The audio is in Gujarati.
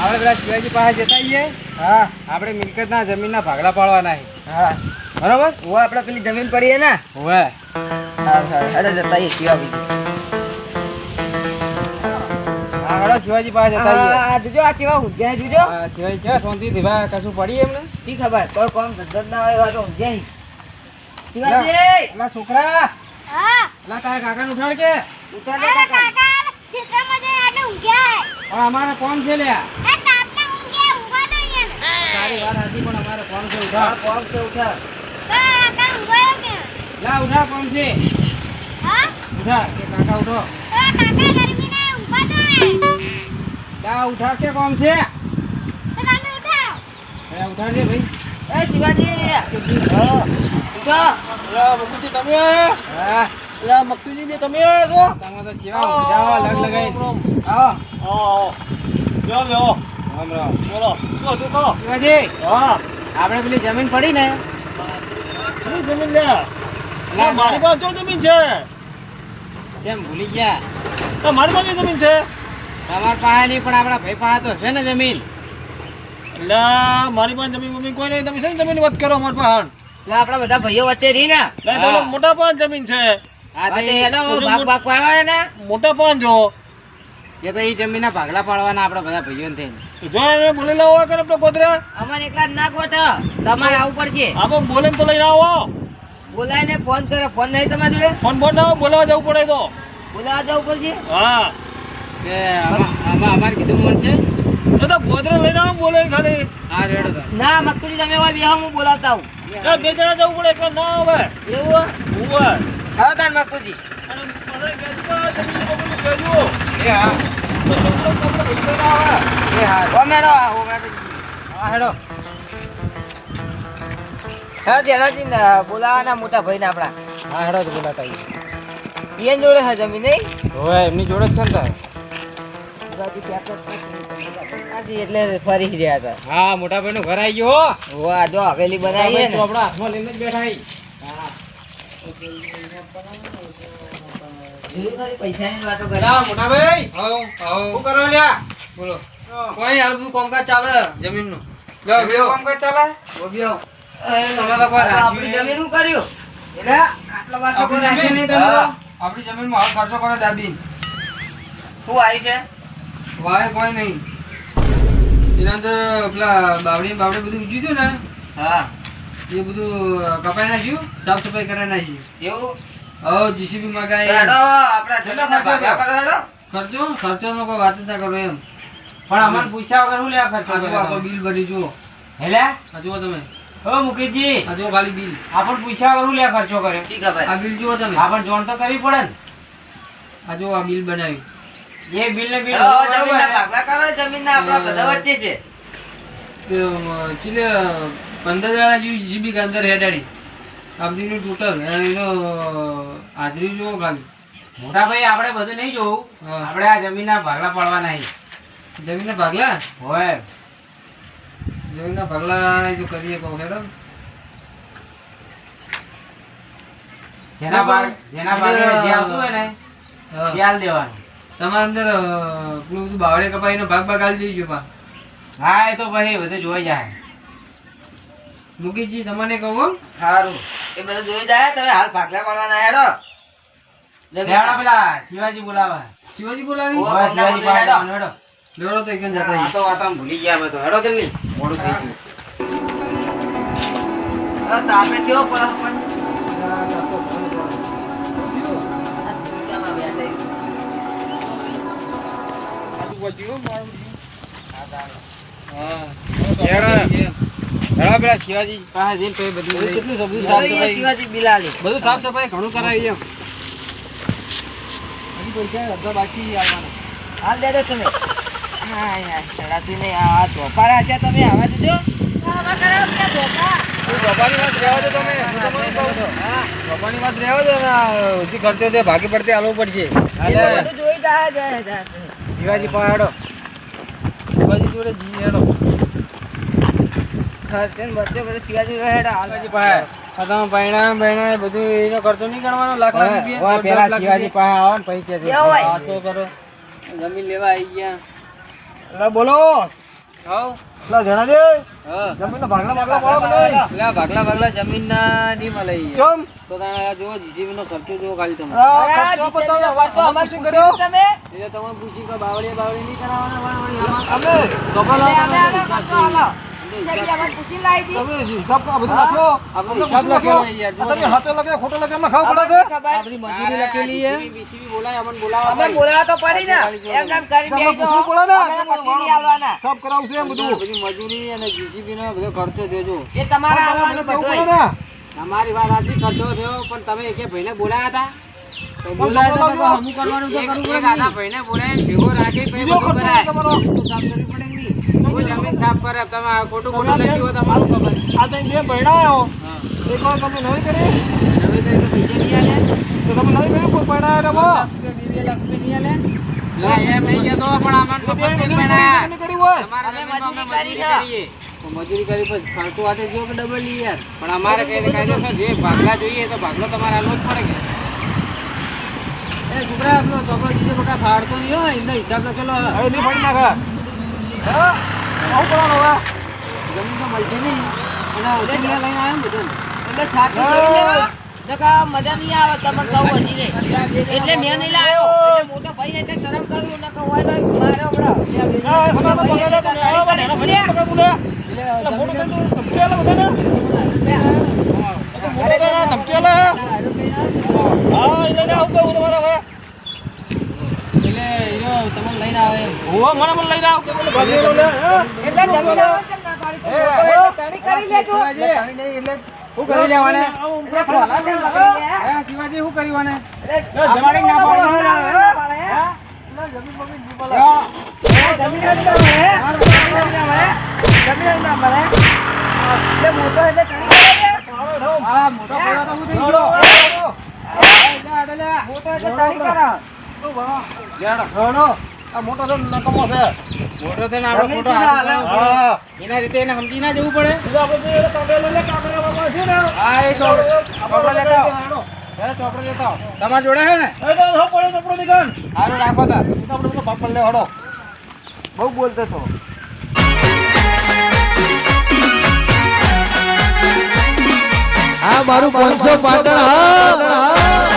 આપણે પેલા શિવાજી પાસે જતા આવીએ. હા. આપણે મિલકતના જમીનના ભાગલા પાડવાના છે. હા. બરોબર? હું આપણે પેલી જમીન પડી હે ને? હવે. હા હા. જતા આવીએ શિવાજી. પાસે જતા આવીએ. જોજો આ કેવા ઊંઘ્યા છે જોજો શિવાજી છે શાંતિથી ભાઈ કશું પડી એમને? શી ખબર? કોઈ કોમ ધંધો ના હોય એવા તો ઊંઘ્યા. શિવાજી! પેલા છોકરા! હા. પેલા તારા કાકાને ઉઠાડ કે? ઉતાર કાકા. કાકા ક્ષેત્રમાં જઈને આટલે ઊંઘ્યા પણ અમારે કોમ છે લ્યા? તારી વાત સાચી પણ અમારે કોમ છે ઉઠા. કોમ છે ઉઠા. કાકા ઊંઘવાયો કે? લા ઉઠા કોમ છે. હા? ઉઠા કે કાકા ઉઠો. કાકા ગરમીને ઊંઘવા દો હે? લા ઉઠા કે કોમ છે? તમે ઉઠાડો. એ ઉઠાડજે ભાઈ. એ શિવાજી. ઉઠો. મકુજી તમે હા? મકતુજી ને તમે છો? તમે તો કેવા ઊંઘ્યા લગ લગાઈ આવો આવો આવો બેહો રામ બેહો રામ બોલો શું હતું કહો શિવાજી હા આપણે પેલી જમીન પડી ને. શું જમીન લે? મારી પાસે જો જમીન છે. કેમ ભૂલી ગયા? તો મારી પાસે જમીન છે. તમારા પાસે નહીં પણ આપણા ભાઈ પાસે તો છે ને જમીન. એટલે મારી પાસે જમીન બમીન કોઈ નહીં. તમે શેની જમીનની વાત કરો મારી પાસે. એટલે આપણા બધા ભાઈઓ વચ્ચે રહી ને. લે મોટા પાન જમીન છે. હા, તે ભાગ ભાગ પાડવા ને. મોટા પાન જો. એ તો ઈ જમીનના ભાગલા પાડવાના આપણા બધા ભાઈઓને થઈને. જો એને બોલી લાવો કરે ગોધરા અમારે એકલા જ ના ગોઠ તમારે આવવું પડશે. આપણે બોલે તો લઈને આવો. બોલાવીને ફોન કરે. ફોન નહીં તમારી જોડે? ફોન બોલ ના બોલાવા જવું પડે તો. બોલાવા જવું પડશે? હા. કે આમાં આમાં અમારે કીધું મન છે? તો તો ગોધરા લઈને આવો બોલે ખાલી. હા રેડો ના મકતુજી તમે હોય બેહો હું બોલાવતા હું બે જણા જવું પડે એટલે ના આવે. એવું અને મને જમીન બમીન કહેજો. એ હા. એ હા ઓ મેડો હા હા મોટા ભાઈને આપણા હા હેડો જોડે છે જમીન નહીં હવે એમની જોડે જ છે ને તારે એટલે ફરી રહ્યા હતા હા મોટા ભાઈ ગયો હો. વાહ જો બેઠા. પૈસાની વાતો કરે મોટા ભાઈ શું કરો લ્યા? બોલો. કોઈ હાલ બધું કામકાજ ચાલે જમીનનું? જમીનનું કામકાજ ચાલે? એ, તમે તો કોઈ આપણી જમીન કર્યું? એટલે આટલા વાર કોઈ રાખ્યું નહીં તમે. આપણી જમીનમાં હાલ ખર્ચો કરો દાદી. શું આવી છે? વાય કોઈ નહીં. એના અંદર પેલા બાવડી બાવડી બધું ઉજ્યું હતું ને? હા. એ બધું કપાઈ નાખ્યું સાફ સફાઈ કરી નાખી. એવું? હવે જીસીબી તો હેડો આપડા જમીનના ભાગલા કરો. હેડો. ખર્ચો? નો કોઈ વાત ના કરો એમ. પણ અમને પૂછ્યા વગર હું લે ખર્ચો કરો તમે? બિલ ભરી જુઓ. હેલે? જો જુઓ તમે. ઓ મુકેશજી. આ ખાલી બિલ. આપણ પૂછ્યા વગર હું લે ખર્ચો કર્યો? ઠીક ભાઈ. આ બિલ જુઓ તમે. આપણ જોણ તો કરવી પડે ને? આ જો આ બિલ બનાવ્યું. એ બિલ ને બિલ બરોબર જમીનના ભાગલા કરો જમીનના આપણા બધા વચ્ચે છે. કે ચીલે પંદર દાડા જેવી જીબી અંદર હેડાડી. આપણીનું ટોટલ એનો હાજરી જુઓ ખાલી. મોટા ભાઈ આપણે બધું નહીં જોવું. આપણે આ જમીનના ભાગલા પાડવાના છે. જમીનના ભાગલા? હોય. જમીનના ભાગલા જો કરીએ કહો હેડો. જેના ભાગ જેના ભાગે જે આવતું હોય ને. દેવાનું. તમારા અંદર પેલું બધું બાવળે કપાઈને ભાગ ભાગ આલી દેજો પા હા એ તો ભાઈ બધું જોઈ જાય. મુકેશજી તમને કહું. સારું. એ બધું જોઈ જાય તમે હાલ ભાગલા પાડવાના હેડો. હેડો પેલા શિવાજી બોલાવા. શિવાજી બોલાવી? શિવાજી પાસે હેડો. હેડો. લેવડો તો એકદમ જતા આ તો વાત આમ ભૂલી ગયા અમે તો. હેડો જલ્દી. મોડું થઈ ગયું. તાપે કેવો પડે પણ? હા. હા પેલા શિવાજી પાસે જઈને પછી બધું બધું કેટલું બધું સાફ સફાઈ શિવાજી બિલાલી. બધું સાફ સફાઈ ઘણું કરાવી એમ. હજી પૈસા અડધા બાકી આવવાના. હાલ દે તમે. હાય હાય ચડાતી નહીં. આ ચોપારા છે તમે આવા દેજો હું છું. છે ભાગી પડતે આલવું પડશે. બધું જોઈ જાય જાય જાય શિવાજી પાસે શિવાજી જોડે જી હેડો. ને ને જમીન બોલો. મળે કે નહીં? મળે તો જુઓ જીસીબી નો ખર્ચો જુઓ ખાલી તમે. નો તમે? પૂછી કે બાવળીએ બાવળી નહીં કરાવવાના? મજૂરી લખેલી છે? અમે બોલાવા તો પડી ને. એમ નામ કરી તમે બેસી તો પૂછવું પડે ને. અમે કશું નહીં આલવાના. હિસાબ કરાવશે એમ બધું. બધી મજૂરી અને જીસીબી નો બધો ખર્ચો દેજો એ તમારે બધું? તમારી વાત આજે ખર્ચો થયો પણ તમે એકે ભાઈને બોલાયા હતા? બોલાયા બોલાય તો પછી કરવાનું તો કરવું પડે. ભાઈને બોલાવીને ભેગો રાખી પછી બીજો બધું ખર્ચો કરાય. તમારો તો સાફ કરે તમે ખોટું ખોટું લખ્યું હોય તમારું ખબર. આ તઈ બે ભણાયો એક વાર તમે નવી કરી. તો નહીં આલે. તો તમે નહીં આલે. મજૂરી કરી પછી ખર્ચો વાટે જો કે ડબલ યાર. પણ અમારે કઈ કાયદેસર જે ભાગલા જોઈએ તો ભાગલો તમારે આનો જ પડે કે. એ ગુબરા આપણો ચોપડો બીજો બકા ફાડતો નહીં હોય એનો હિસાબ લખેલો હવે નહીં ફાડી નાખે. મજા નહીં આવે તમે કહું હજી એટલે મેં નહીં લાવ્યો એટલે મોટો ભાઈ એટલે શરમ કરું કહું હોય તો મારે હમણાં હા ખબર પકડે લે તમે આવો પણ એના ભાઈને પકડે તું લે એટલે એટલે મોટો જમીન કઈ તું ધમકી આલે બધાને એ તો મોટો કઈ ધમકી આલે હા એ લઈને આવું કહું તમારે હવે એટલે ઈરો તમને લઈને આવે એમ. હોવા મને પણ લઈ આવું કે બોલે ભાગી લો એટલે જમીન આવે કે ના પાડી તો એટલે તણી કરી લેજો તણી નહીં, એટલે હું કરી લેવાને? હે, શિવાજી હું કર્યું આને એટલે જમાડી ના પાડે હે? ના પાડે, હે? જમીન બમીન નહીં પાડે. જમીન ના હે? જમીન ના મળે. જમીન ના મળે. એટલે મોટો એટલે તણી કરી લે. આ મોટો પડ્યો તો શું થઈ ગયો. મોટો એટલે તણી કરે. હાલો. આ મોટો છે નકમો છે મોટો છે ને. હા એના રીતે એને સમજી ના જવું પડે બીજા આપણે જે કાગળ લઈને કાગળ વાળવા છે ને હા એ ચોપડો ચોપડો લેતા આવો. હે, ચોપડો લેતા આવો. તમારા જોડે હે ને એ તો હો પડે તો પડે નીકળ. રાખો તાર તો આપણે બધો ભાગ લે હાલો. બહુ બોલતો તો હા મારું પાંચસો પાટણ હા